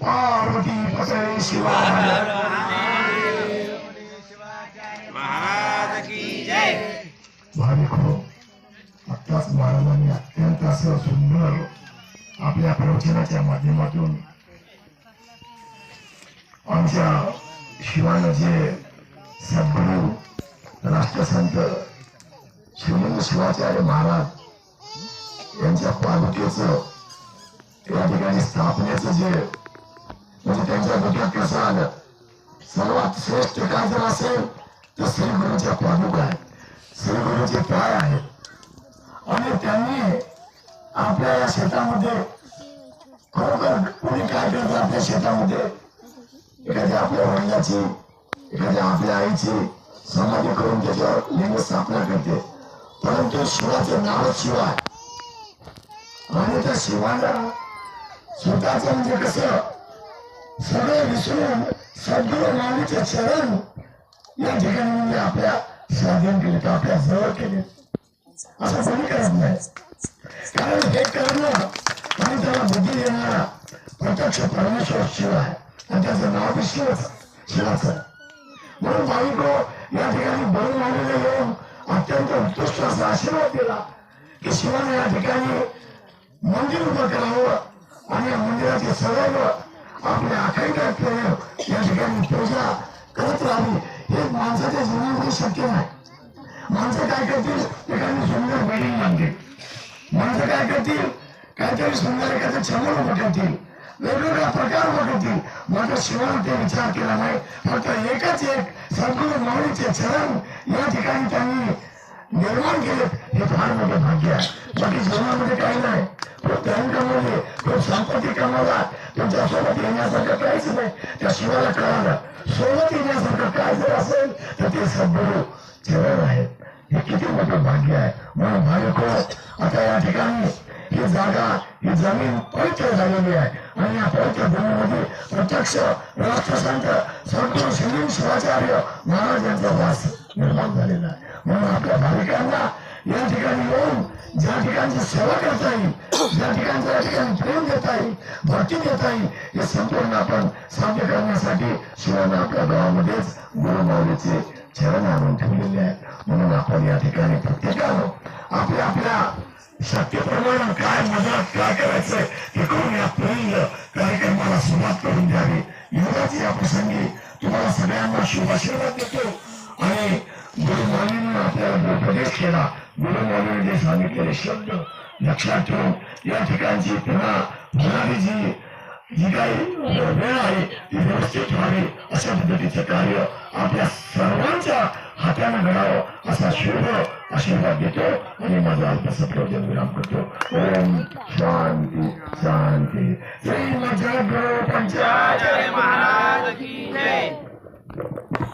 पार्वती जय. भाविक हो. आत्ताच महाराजांनी अत्यंत असं सुंदर आपल्या प्रवचनाच्या माध्यमातून आमच्या शिवानं जे सद्गुरू राष्ट्रसंत श्रीमंत शिवाचार्य महाराज यांच्या पादुकेचं या ठिकाणी स्थापनेचं जे म्हणजे त्यांच्या डोक्यात कसं आलं सर्वात श्रेष्ठ काय जर असेल तर श्री गुरुच्या पादुका आहेत श्री गुरुचे पाय आहेत आणि त्यांनी आपल्या या शेतामध्ये खरोखर कोणी काय करतं आपल्या शेतामध्ये एखाद्या आपल्या वडिलाची एखाद्या आपल्या आईची समाधी करून त्याच्यावर लिंग स्थापना करते परंतु शिवाचं नावच शिव आहे आणि त्या शिवाला स्वतःच म्हणजे कसं सगळे विसरून सद्गुरु माऊलीचे चरण या ठिकाणी म्हणजे आपल्या स्वाधीन केले तर आपल्या जवळ केले. असं कोणी करत नाही. कारण हे करणं आणि त्याला बुद्धी देणारा प्रत्यक्ष परमेश्वर शिव आहे. आणि त्याचं नाव बी शिवच शिवाचं म्हणून भाविक या ठिकाणी बळू माऊलीला येऊन अत्यंत उत्कृष्ट असा आशीर्वाद दिला की शिवाने या ठिकाणी मंदिर उभं करावं आणि या मंदिराचे सदैव आपल्या अखंड असलेलं या ठिकाणी पूजा करत राहावी हे माणसाच्या जीवनामध्ये शक्य नाही माणसं काय करतील? एखादी सुंदर बिल्डिंग बांधतील माणसं काय करतील काहीतरी सुंदर एखादं छमन उभं करतील वेगवेगळ्या प्रकार उभं करतील मात्र शिवाय ते विचार केला नाही. फक्त एकच एक सद्गुरू माऊलीचे चरण या ठिकाणी त्यांनी निर्माण केले हे फार मोठं भाग्य आहे बाकी जीवनामध्ये काही नाही खूप धन कमवले खूप संपत्ती कमवला तुमच्यासोबत येण्यासारखं काहीच नाही त्या शिवाला कळालं सोबत येण्यासारखं काय जर असेल तर ते सद्गुरू चरण आहे हे किती मोठं भाग्य आहे म्हणून भाविको आता या ठिकाणी ही जागा ही जमीन पवित्र झालेली आहे आणि या पवित्र भूमीमध्ये प्रत्यक्ष राष्ट्रसंत सद्गुरू श्री शिवाचार्य महाराज यांचा वास निर्माण झालेला आहे. म्हणून आपल्या भाविकांना या ठिकाणी येऊन ज्या ठिकाणची सेवा करता येईल ज्या ठिकाणचं या ठिकाणी प्रेम देता येईल भक्ती देता येईल हे संपूर्ण आपण साध्य करण्यासाठी शिवाने आपल्या गावामध्येच गुरुमाऊलीचे चरण आणून ठेवलेले आहेत. म्हणून आपण या ठिकाणी प्रत्येकानं आपल्या आपल्या शक्यप्रमाणे काय मदत काय करायचंय हे करून या पहिलं कार्यक्रमाला सुरुवात करून द्यावी. योगाची या प्रसंगी तुम्हाला सगळ्यांना शुभाशीर्वाद देतो. आणि गुरु स्वामींनी आपल्याला जो उपदेश केला गुरु स्वामींनी जे सांगितलेले शब्द लक्षात ठेवून या ठिकाणची पुन्हा होणारी जी जी काही वेळ आहे ती व्यवस्थित व्हावी अशा पद्धतीचं कार्य आपल्या सर्वांच्या हाताने घडावं असा शुभ आशीर्वाद देतो आणि माझा अल्पसप्रवचन विराम करतो ओम शांती शांती श्री मजल गुरु पंचायत